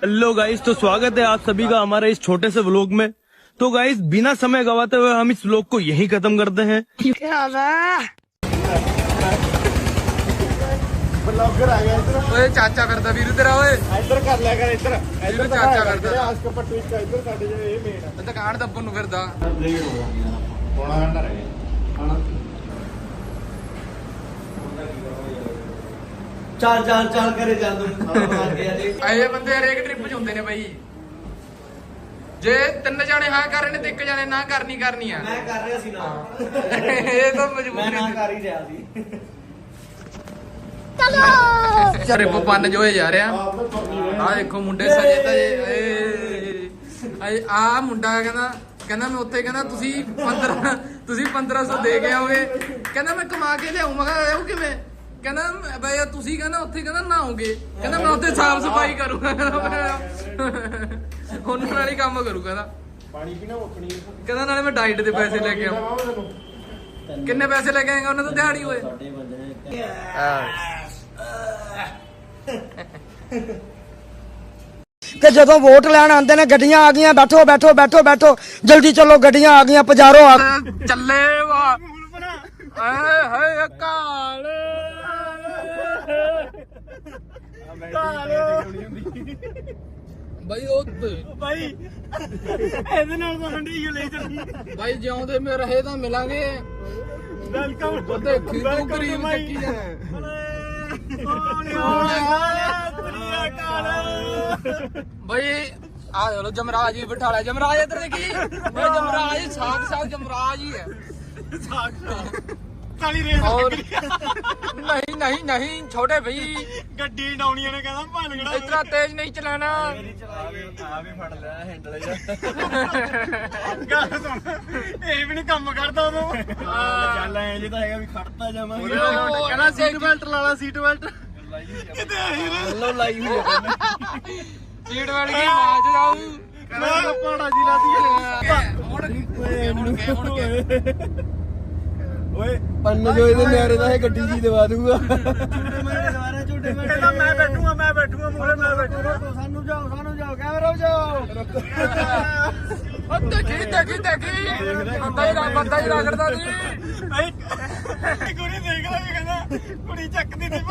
Hello guys तो स्वागत है आप सभी का हमारे इस छोटे से व्लॉग में तो गाइस बिना समय गवाते हुए हम इस व्लॉग को यहीं खत्म करते हैं ਬਲੌਗਰ ਆ ਗਿਆ ਇੱਧਰ ਓਏ ਚਾਚਾ ਕਰਦਾ ਵੀਰ ਤੇਰਾ ਓਏ ਇੱਧਰ ਕਰ ਲਿਆ ਕਰ ਇੱਧਰ ਇੱਧਰ ਚਾਚਾ ਚਾਚਾ ਕਰਦਾ। ਕਰਦੇ ਆਸ ਕੱਪੜ ਟਵਿਸਟ ਇੱਧਰ ਸਾਡੇ ਜਿਹੜੇ ਇਹ ਮੇਨ ਦੁਕਾਨ ਦੱਬਣ ਨੂੰ ਫਿਰਦਾ ਲੇਟ ਹੋ ਗਿਆ ਪੌਣਾ ਘੰਟਾ ਰਹਿ ਗਿਆ ਹਣਾ ਚਾਲ ਚਾਲ ਚਾਲ ਕਰੇ ਜਾ ਤੂੰ। ਮਾਰ ਗਿਆ ਜੀ। ਇਹ ਬੰਦੇ ਹਰੇਕ ਟ੍ਰਿਪ 'ਚ ਹੁੰਦੇ ਨੇ ਬਾਈ। ਜੇ ਤਿੰਨ ਜਾਣੇ ਹਾਂ ਕਰ ਰਹੇ ਨੇ ਤੇ ਇੱਕ ਜਾਣੇ ਨਾ ਕਰਨੀ ਕਰਨੀ ਆ। ਮੈਂ ਕਰ ਰਿਹਾ ਸੀ ਨਾ। ਇਹ ਤਾਂ ਮੈਂ ਮਜਬੂਰੀ ਨਾ ਕਰ ਹੀ ਰਿਹਾ ਸੀ। ਟ੍ਰਿਪ ਪੰਨ ਜੋ ਹੋਏ ਜਾ ਰਿਹਾ। ਆਹ ਦੇਖੋ ਮੁੰਡੇ ਸਜੇ ਤਾਂ ਇਹ ਆ ਮੁੰਡਾ ਕਹਿੰਦਾ ਕਹਿੰਦਾ ਮੈਂ ਉੱਥੇ ਕਹਿੰਦਾ ਤੁਸੀਂ 15 ਤੁਸੀਂ 1500 ਦੇ ਕੇ ਆਓਗੇ। ਕਹਿੰਦਾ ਮੈਂ ਕਮਾ ਕੇ ਲਿਆਉਂ ਮੈਂ ਕਿਹਾ ਉਹ ਕਿਵੇਂ? ਕਹਿੰਦਾ ਬਈ ਤੁਸੀਂ ਕਹਿੰਦਾ ਉੱਥੇ ਕਹਿੰਦਾ ਨਹਾਓਗੇ। ਕਹਿੰਦਾ ਮੈਂ ਉੱਥੇ ਸਾਫ਼ ਸਫ਼ਾਈ ਕਰੂੰਗਾ। ਉਹਨਾਂ ਨਾਲ ਹੀ ਕੰਮ ਕਰੂ ਕਹਿੰਦਾ। ਪਾਣੀ ਪੀਣਾ ਮੁੱਕਣੀ ਕਹਿੰਦਾ ਨਾਲੇ ਮੈਂ ਡਾਈਟ ਦੇ ਪੈਸੇ ਲੈ ਕੇ ਆਉਂ ਕਿੰਨੇ ਪੈਸੇ ਲੈ ਕੇ ਆਏਗਾ? ਉਹਨਾਂ ਤੋਂ ਦਿਹਾੜੀ ਹੋਏ। ਕਿ ਜਦੋਂ ਵੋਟ ਲੈਣ ਆਉਂਦੇ ਨੇ ਗੱਡੀਆਂ ਆ ਗਈਆਂ ਬੈਠੋ ਬੈਠੋ ਬੈਠੋ ਬੈਠੋ। ਜਲਦੀ ਚੱਲੋ ਗੱਡੀਆਂ ਆ ਗਈਆਂ ਪਜਾਰੋ ਆ ਚੱਲੇ ਵਾ। ਹਾਏ ਹਾਏ ਕਾਲ। ਬਾਈ ਉਹ ਭਾਈ ਇਹਦੇ ਨਾਲ ਤਾਂ ਹੰਡੀ ਲੈ ਚੱਲੀ। ਬਾਈ ਜਿਉਂਦੇ ਮੇ ਰਹੇ ਤਾਂ ਮਿਲਾਂਗੇ। ਵੈਲਕਮ ਉਹ ਦੇਖੀ ਤੂੰ ਕਰੀਮ ਚੱਕੀ ਜਾ ਬਾਈ ਆ ਲੋ ਜਮਰਾਜ ਵੀ ਬਿਠਾ ਲਿਆ। ਜਮਰਾਜ ਇੱਧਰ ਦੇਖੀ। ਮੈਂ ਜਮਰਾਜ ਸਾਥ ਸਾਥ ਜਮਰਾਜ ਹੀ ਹੈ। ਕਾਲੀ ਰੇਸ ਔਰ ਨਹੀਂ ਨਹੀਂ ਨਹੀਂ ਛੋਟੇ ਭਈ ਗੱਡੀ ਡਾਉਣੀਆਂ ਨੇ ਕਹਿੰਦਾ ਭਾਲਗੜਾ ਇਤਨਾ ਤੇਜ਼ ਨਹੀਂ ਚਲਾਣਾ ਆ ਵੀ ਫੜ ਲਿਆ ਹੈਂਡਲ ਜਾ ਗੱਲ ਸੁਣ ਇਹ ਵੀ ਨਹੀਂ ਕੰਮ ਕਰਦਾ ਉਦੋਂ ਚੱਲ ਐ ਜੇ ਤਾਂ ਹੈਗਾ ਵੀ ਖੜਤਾ ਜਾਵਾਂਗੇ ਕਹਿੰਦਾ ਸੀਟ ਬੈਲਟ ਲਾ ਲਾ ਸੀਟ ਬੈਲਟ ਕਿਤੇ ਆਹੀ ਰੇ ਲੋ ਲਾਈ ਹੋਈ ਆ ਸੀਟ ਬੈਲਟ ਕੀ ਮਾਜ ਜਾਊ ਮੈਂ ਪਾੜਾ ਜੀ ਲਾਦੀ ਹੁਣ ਹੁਣ ਓਏ। ਪੰਨ ਜੋ ਇਹਦੇ ਨਿਆਰੇ ਦਾ ਇਹ ਗੱਡੀ ਜੀ ਦਵਾ ਦੂਗਾ ਕਹਿੰਦਾ ਮੈਂ ਬੈਠੂਗਾ ਮੈਂ ਬੈਠੂਗਾ ਮੂਰੇ ਮੈਂ ਬੈਠੂਗਾ। ਸਾਨੂੰ ਜਾਓ ਸਾਨੂੰ ਜਾਓ ਕੈਮਰਾ ਜਾਓ। ਉਹ ਦੇਖੀ ਦੇਖੀ ਦੇਖੀ। ਬੰਦਾ ਹੀ ਬੰਦਾ ਹੀ ਰਗੜਦਾ ਜੀ। ਕੁੜੀ ਦੇਖ ਲੈ ਵੀ ਕਹਿੰਦਾ ਕੁੜੀ ਚੱਕਦੀ ਨਹੀਂ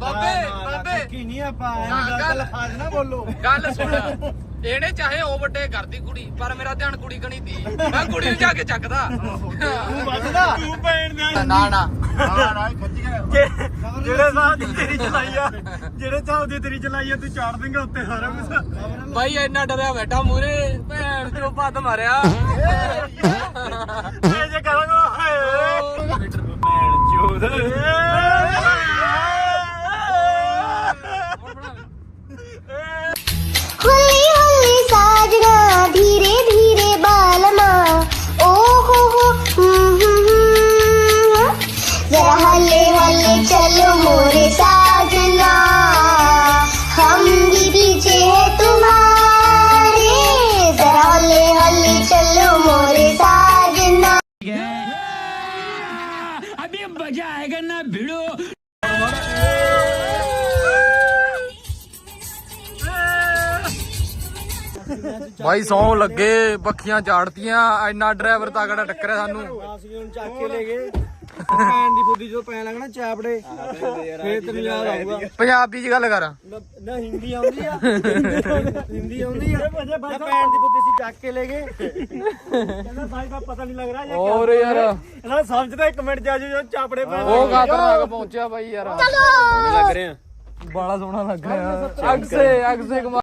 ਬਾਬੇ ਬਾਬੇ। ਕੀ ਨਹੀਂ ਆਪਾਂ ਗੱਲ ਲਫਾਜ਼ ਨਾ ਬੋਲੋ। ਗੱਲ ਸੁਣ। ਇਹਨੇ ਚਾਹੇ ਉਹ ਵੱਡੇ ਕਰਦੀ ਕੁੜੀ ਪਰ ਮੇਰਾ ਧਿਆਨ ਕੁੜੀ ਕਣੀ ਦੀ। ਮੈਂ ਕੁੜੀ ਨੂੰ ਜਾ ਕੇ ਚੱਕਦਾ। ਵੱਜਦਾ ਤੂੰ ਪੈਣ ਦੇ ਨਾ ਨਾ ਜਿਹੜੇ ਸਾਹ ਦੀ ਤੇਰੀ ਚਲਾਈ ਆ ਜਿਹੜੇ ਸਾਹ ਦੀ ਤੇਰੀ ਚਲਾਈ ਆ ਤੂੰ ਚਾੜ ਦੇਂਗਾ ਉੱਤੇ ਸਾਰਾ ਕੁਝ ਬਾਈ ਇੰਨਾ ਡਰਿਆ ਬੈਠਾ ਮੂਰੇ ਭੈਣ ਚੋ ਪੱਦ ਮਾਰਿਆ। ਇਹ ਜੇ ਕਰਾਂਗਾ ਹਾਏ। ਚੋਦ। ਬਾਈ ਸੌ ਲੱਗੇ ਬੱਖੀਆਂ ਝਾੜਤੀਆਂ ਇੰਨਾ ਡਰਾਈਵਰ ਤਗੜਾ ਟੱਕਰਿਆ ਸਾਨੂੰ। ਅਸੀਂ ਹੁਣ ਚੱਕ ਕੇ ਲੈ ਗਏ। ਪੈਣ ਦੀ ਫੁੱਦੀ ਜਦੋਂ ਪੈਣ ਲੱਗਣਾ ਚਾਪੜੇ। ਫੇਰ ਤੈਨੂੰ ਯਾਦ ਆਊਗਾ। ਪੰਜਾਬੀ ਚ ਗੱਲ ਕਰ। ਨਾ ਨਾ ਹਿੰਦੀ ਆਉਂਦੀ ਆ। ਹਿੰਦੀ ਆਉਂਦੀ ਆ। ਨਾ ਪੈਣ ਦੀ ਫੁੱਦੀ ਅਸੀਂ ਚੱਕ ਕੇ ਲੈ ਗਏ। ਕਹਿੰਦਾ ਭਾਈ ਬਾ ਪਤਾ ਨਹੀਂ ਲੱਗ ਰਿਹਾ ਇਹ ਹੋਰ ਯਾਰ। ਇਹਨਾਂ ਸਮਝਦਾ ਇੱਕ ਮਿੰਟ ਜਾ ਜੋ ਚਾਪੜੇ ਪੈ ਉਹ ਖਤਰਨਾਕ ਪਹੁੰਚਿਆ ਬਾਈ ਯਾਰ। ਲੱਗ ਰਹੇ ਬਾਲਾ ਸੋਹਣਾ ਲੱਗ ਰਿਹਾ। ਅਗਸੇ ਅਗਸੇ ਕੁਮਾਰ।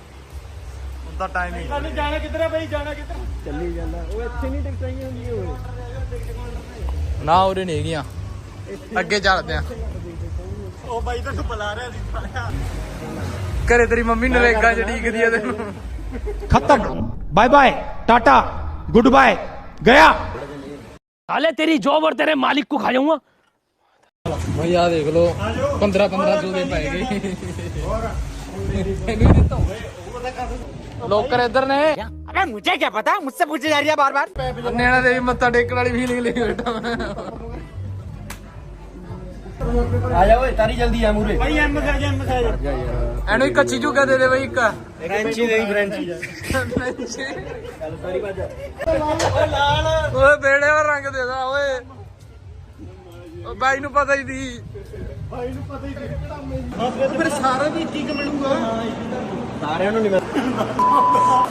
ਹੁਣ ਤਾਂ ਟਾਈਮ ਹੀ ਸਾਨੂੰ ਜਾਣਾ ਕਿੱਧਰ ਆ ਬਈ ਜਾਣਾ ਕਿੱਧਰ ਚੱਲੀ ਜਾਂਦਾ ਉਹ ਇੱਥੇ ਨਹੀਂ ਟਿਕਟਾਂ ਹੀ ਹੁੰਦੀਆਂ ਓਏ ਨਾ ਉਰੇ ਨਹੀਂ ਹੈਗੀਆਂ ਅੱਗੇ ਚੱਲਦੇ ਆ ਉਹ ਬਾਈ ਤੈਨੂੰ ਬੁਲਾ ਰਿਹਾ ਸੀ ਸਾਲਿਆ। ਘਰੇ ਤੇਰੀ ਮੰਮੀ ਨਰੇਗਾ ਚ ਢੀਕਦੀ ਆ ਤੈਨੂੰ खत्म bye bye tata good bye गया साले तेरी जॉब और तेरे मालिक को खा जाऊंगा ਭਾਈ ਆ ਦੇਖ ਲਓ 15 1500 ਦੇ ਪੈ ਗਏ ਇਹਨੂੰ ਹੀ ਦਿੱਤਾ ਲੋਕਰ ਇੱਧਰ ਨੇ। ਅਬੇ ਮੁਝੇ ਕੀ ਪਤਾ? ਮੁਝਸੇ ਪੁੱਛੀ ਜਾ ਰਹੀ ਹੈ ਬਾਰ ਬਾਰ ਨੈਣਾ ਦੇਵੀ ਮੱਥਾ ਟੇਕਣ ਵਾਲੀ ਫੀਲਿੰਗ ਲਈ ਬੈਠਾ ਮੈਂ। ਆ ਜਾ ਓਏ ਤਾਰੀ ਜਲਦੀ ਆ ਮੂਰੇ। ਭਾਈ ਐਮ ਖਾ ਜਾ ਐਮ ਖਾ ਜਾ। ਇਹਨੂੰ ਇੱਕ ਕੱਚੀ ਜੂਗਾ ਦੇ ਦੇ ਬਈ ਇੱਕ। ਫ੍ਰੈਂਚੀ ਦੇ ਫ੍ਰੈਂਚੀ ਫ੍ਰੈਂਚੀ ਚੱਲ ਸਾਰੀ ਬਾਜਾ ਓਏ ਲਾਲ। ਓਏ ਬੇੜੇ ਦਾ ਰੰਗ ਦੇ ਦਾ ਓਏ। ਉਹ ਬਾਈ ਨੂੰ ਪਤਾ ਹੀ ਦੀ ਬਾਈ ਨੂੰ ਪਤਾ ਹੀ ਦੀ ਮੇਰੇ ਸਾਰਾ ਵੀ ਠੀਕ ਮਿਲੂਗਾ। ਹਾਂ ਸਾਰਿਆਂ ਨੂੰ ਨਹੀਂ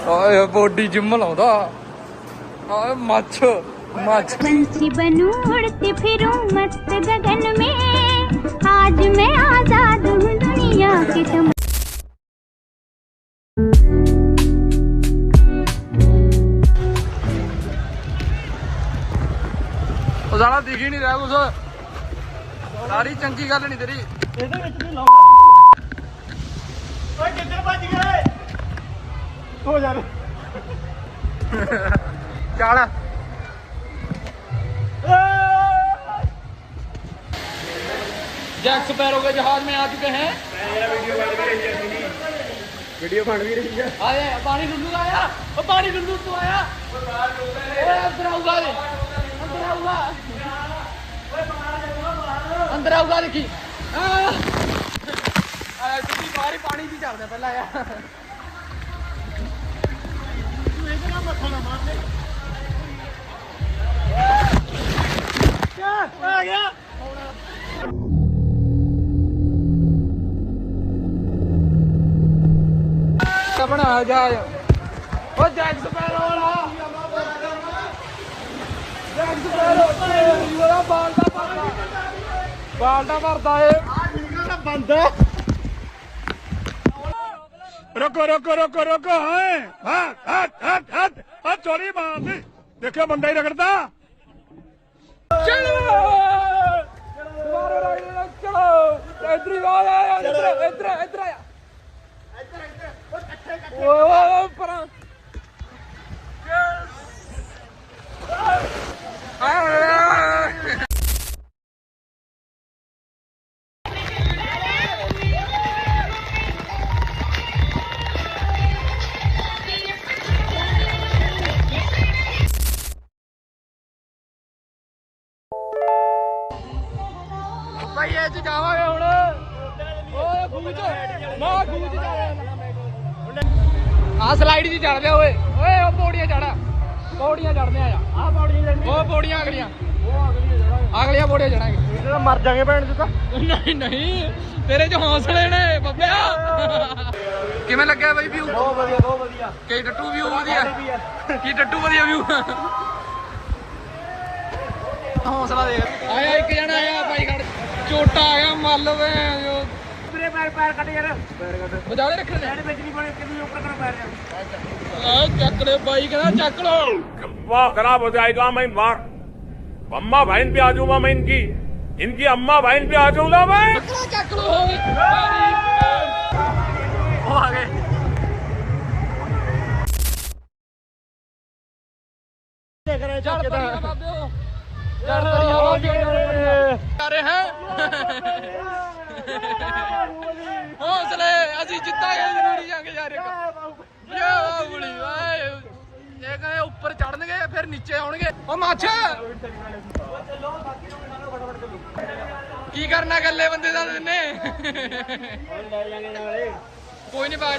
ਓਏ ਬੋਡੀ ਜਿੰਮ ਲਾਉਂਦਾ ਓਏ ਮੱਛ ਮੱਛ पंछी बनूं उड़ती फिरूं मस्त गगन में आज मैं आजाद हूँ दुनिया के तुम ਉਹ ਸਾਲਾ ਦਿਖ ਹੀ ਨਹੀਂ ਰਿਹਾ ਕੁਛ ਸਾਰੀ ਚੰਗੀ ਗੱਲ ਨਹੀਂ ਤੇਰੀ ਇਹਦੇ ਵਿੱਚ ਵੀ ਲਾਉਣਾ ਓਏ ਕਿੱਧਰ ਭੱਜ ਗਏ ਹੋ ਜਾ ਚੱਲ जैक स्पैरो के जहाज में आ चुके हैं ਵੀਡੀਓ ਬਣ ਵੀ ਰਹੀ ਆ आए पानी लुल्लू आया ओ पानी लुल्लू तू आया ओए अंदर आऊगा ले अंदर आऊगा अंदर आऊगा देखी आया ਬਾਹਰ ਹੀ ਪਾਣੀ ਦੀ ਚੱਲਦੇ ਪਹਿਲਾਂ ਆ ਆ ਗਿਆ ਬਣਾ ਜਾ। ਓ ਜੈਕ ਸਪੈਰੋ ਵਾਲਾ। ਜੈਕ ਸਪੈਰੋ ਵਾਲਾ। ਬਾਲਟਾ ਭਰਦਾ। ਬਾਲਟਾ ਭਰਦਾ ਏ ਬੰਦ। ਰੁਕੋ ਰੁਕੋ ਰੁਕੋ ਰੁਕੋ ਹਾਂ? ਹਾਂ ਹੱਥ ਹੱਥ ਹੱਥ ਆ ਚੋਰੀ ਮਾਰਦੀ ਦੇਖਿਓ ਬੰਦਾ ਹੀ ਰਗੜਦਾ। ਚਲੋ! ਦੁਬਾਰਾ ਰਾਈਡ ਨਾਲ ਚਲੋ। ਇੱਧਰ ਹੀ ਆ ਆ ਇੱਧਰ ਇੱਧਰ ਇੱਧਰ ਆ ਓ ਓ ਪਰਾਂ। ਭਾਈ ਇਹ ਚ ਜਾਵਾਂਗੇ ਹੁਣ। ਓਏ ਗੂਜ ਮਾ ਗੂਜ ਆ ਸਲਾਈਡ ਜੀ ਚੜ ਜਾ ਓਏ। ਓਏ ਉਹ ਪੌੜੀਆਂ ਚੜਾ ਪੌੜੀਆਂ ਚੜਦੇ ਆ ਆ ਪੌੜੀਆਂ ਉਹ ਪੌੜੀਆਂ ਅਗਲੀਆਂ। ਅਗਲੀਆਂ ਪੌੜੀਆਂ ਚੜਾਂਗੇ ਇਹਦਾ ਮਰ ਜਾਗੇ ਭੈਣ ਜੀ ਤਾਂ। ਨਹੀਂ ਨਹੀਂ। ਤੇਰੇ ਚ ਹੌਸਲੇ ਨੇ ਬੱਬਿਆ। ਕਿਵੇਂ ਲੱਗਿਆ ਬਾਈ ਵਿਊ ਬਹੁਤ ਵਧੀਆ ਬਹੁਤ ਵਧੀਆ। ਕੀ ਟੱਟੂ ਵਿਊ ਵਧੀਆ? ਕੀ ਟੱਟੂ ਵਧੀਆ ਵਿਊ ਹੌਸਲਾ ਦੇ। ਆਇਆ ਇੱਕ ਜਣਾ ਆਇਆ ਬਾਈ ਖੜ ਚੋਟਾ ਆ ਗਿਆ ਮੱਲ ਵੇ ਜੋ ਮੇਰੇ ਪੈਰ ਪੈਰ ਕੱਟ ਯਾਰ ਬਜਾਲੇ ਰੱਖਣੇ ਨੇ ਇਹਦੇ ਵਿੱਚ ਨਹੀਂ ਬਣੇ ਕਿੰਨੀ ਉੱਪਰ ਕਰ ਪੈ ਰਿਹਾ ਆ ਚੱਕ ਲੈ ਬਾਈ ਕਹਿੰਦਾ ਚੱਕ ਲੋ वाह खराब हो जाएगा मैं मार अम्मा बहन पे आ जाऊंगा मैं इनकी इनकी अम्मा बहन पे आ जाऊंगा मैं ਚੱਕ ਲੋ ਉਹ ਆ ਗਏ ਚੱਲ ਪਰੀਆ ਬਾਬਿਓ ਚੱਲ ਪਰੀਆ ਬਾਬਿਓ ਕਰ ਰਹੇ ਹੈ ਹੌਸਲੇ ਅਸੀਂ ਜਿੱਤਾਂਗੇ ਜ਼ਰੂਰੀ ਜੰਗ ਜਾ ਰਹੇ ਯਾ ਬਾਬੂਲੀ ਵਾਏ ਇਹ ਕਹਿੰਦੇ ਉੱਪਰ ਚੜਨਗੇ ਫਿਰ ਨੀਚੇ ਆਉਣਗੇ ਓ ਮਾਛ ਕੀ ਕਰਨਾ ਗੱਲੇ ਬੰਦੇ ਦਾ ਦਿਨੇ ਕੋਈ ਨਹੀਂ ਬਾਹਰ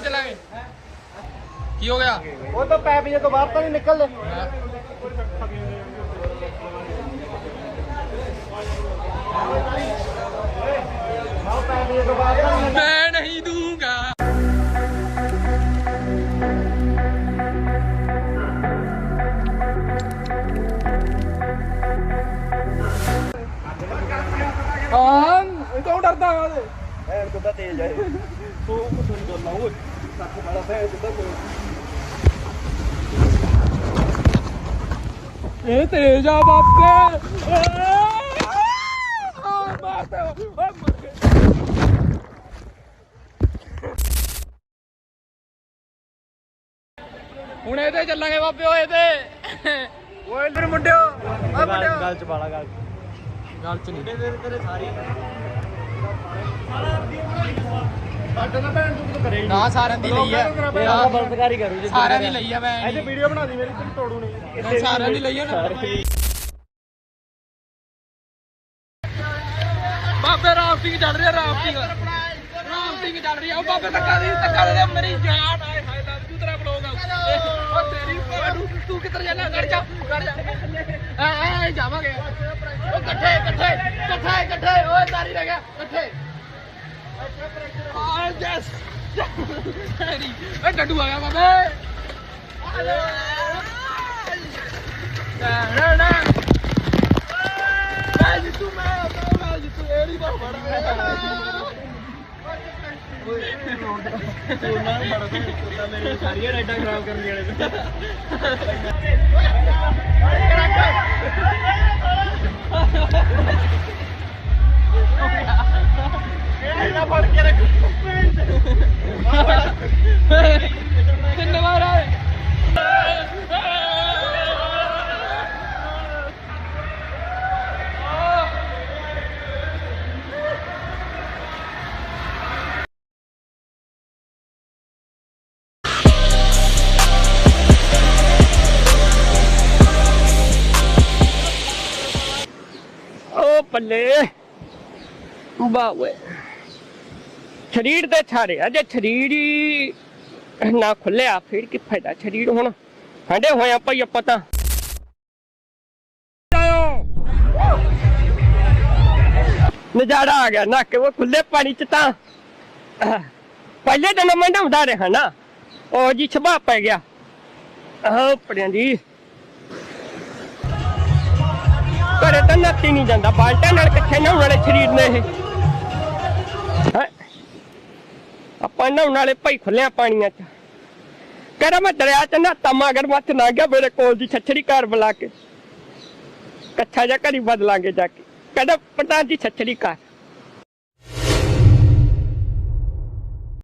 ਕਿੱਦਾਂ ਤੇਜ਼ ਆਏ ਤੂੰ ਕੁਛ ਨਹੀਂ ਕਰਨਾ ਓਏ। ਸੱਤ ਵਾਲਾ ਫੈਨ ਕਿੱਦਾਂ ਤੇਜ਼ ਇਹ ਤੇਜ ਆ ਬਾਪੇ ਆ ਮਾਰਦੇ ਓ ਮਰ ਗਏ। ਹੁਣ ਇਹਦੇ ਚੱਲਾਂਗੇ ਬਾਬੇ ਓਏ ਇਹਦੇ। ਓਏ ਮੁੰਡਿਓ। ਆ ਮੁੰਡਿਓ। ਗੱਲ ਚ ਬਾਲਾ ਗੱਲ ਗੱਲ ਚ ਨਹੀਂ। ਤੇਰੇ ਤੇਰੇ ਸਾਰੀ ਨਾ ਸਾਰਿਆਂ ਦੀ ਲਈ ਆ। ਤੇਰਾ ਬਲਤਕਾਰੀ ਕਰੂ ਜੇ ਸਾਰਿਆਂ ਦੀ ਲਈ ਆ ਮੈਂ ਇਹਦੇ ਵੀਡੀਓ ਬਣਾ ਦੀ ਮੇਰੀ ਤੈਨੂੰ ਤੋੜੂ ਨਹੀਂ। ਸਾਰਿਆਂ ਦੀ ਲਈ ਆ ਨਾ। ਬਾਬੇ ਰਾਫਟਿੰਗ ਚੱਲ ਰਹੀ ਹੈ ਰਾਫਟਿੰਗ ਰਾਫਟਿੰਗ ਚੱਲ ਰਹੀ। ਉਹ ਬਾਬੇ ਧੱਕਾ ਦੇ ਧੱਕਾ ਦੇ ਦੇ, ਮੇਰੀ ਜਾਨ। ਆਏ ਹਾਏ ਲੱਭ ਜੂ ਤੇਰਾ ਬਲੌਗ ਭੈਣ, ਤੂੰ ਕਿੱਧਰ ਜਾਣਾ? ਗੜ ਜਾ ਗੜ ਜਾ। ਐ ਐ ਜਾਵਾਂਗੇ। ਉਹ ਇਕੱਠੇ ਇਕੱਠੇ ਇਕੱਠੇ ਇਕੱਠੇ। ਓਏ, ਤਾਰੀ ਰਹਿ ਗਿਆ, ਇਕੱਠੇ। ਆ ਯੈਸ ਓਏ ਡੱਡੂ ਆ ਗਿਆ, ਬਾਬੇ। ਨਾ ਨਾ ਮੈਂ ਜਿੱਤੂ, ਮੈਂ ਮੈਂ ਜਿੱਤੂ। ਇਹ ਨਹੀਂ ਬਾਬਾ ਮੇਰੀ ਸਾਰੀਆਂ ਰਾਈਡਾਂ ਖਰਾਬ ਕਰਨ ਵਾਲੇ ਤਿੰਨ ਵਾਰ ਆਏ। ਬਾਵੇ ਸਰੀਰ ਤੇ ਛਾੜੇ ਅਜੇ ਸਰੀਰ ਹੀ ਨਾ ਖੁੱਲਿਆ, ਫਿਰ ਕੀ ਫਾਇਦਾ ਸਰੀਰ ਹੁਣ? ਹੰਡੇ ਹੋਇਆ ਪਈ ਪਤਾ ਨਜ਼ਾਰਾ ਆ ਗਿਆ ਨਾ ਕਿ ਉਹ ਖੁੱਲੇ ਪਾਣੀ ਚ ਤਾਂ। ਪਹਿਲੇ ਦਿਨ ਮੈਂ ਨਹਾਉਂਦਾ ਰਿਹਾ ਨਾ, ਉਹ ਜੀ ਛਬਾ ਪੈ ਗਿਆ। ਆਹ ਪੜਿਆਂ ਦੀ। ਘਰੇ ਤਾਂ ਨੱਤੀ ਨਹੀਂ ਜਾਂਦਾ, ਬਾਲਟਾ ਨਾਲ ਕਿੱਥੇ ਨਹਾਉਣ ਵਾਲੇ ਸਰੀਰ ਨੇ ਇਹ? ਨਹਾਉਣ ਵਾਲੇ ਭਾਈ ਖੁੱਲਿਆ ਪਾਣੀਆਂ 'ਚ। ਕਹਿੰਦਾ ਮੈਂ ਦਰਿਆ 'ਚ ਨਹਾਤਾ, ਮਗਰ ਮੱਥ ਨਾ ਗਿਆ ਮੇਰੇ ਕੋਲ ਦੀ ਛੱਛੜੀ ਘਰ ਬੁਲਾ ਕੇ। ਕੱਛਾ ਜਾ ਘਰੀ ਬਦਲਾਂਗੇ ਜਾ ਕੇ। ਕਹਿੰਦਾ, ਪ੍ਰਧਾਨ ਜੀ, ਛੱਛੜੀ ਘਰ।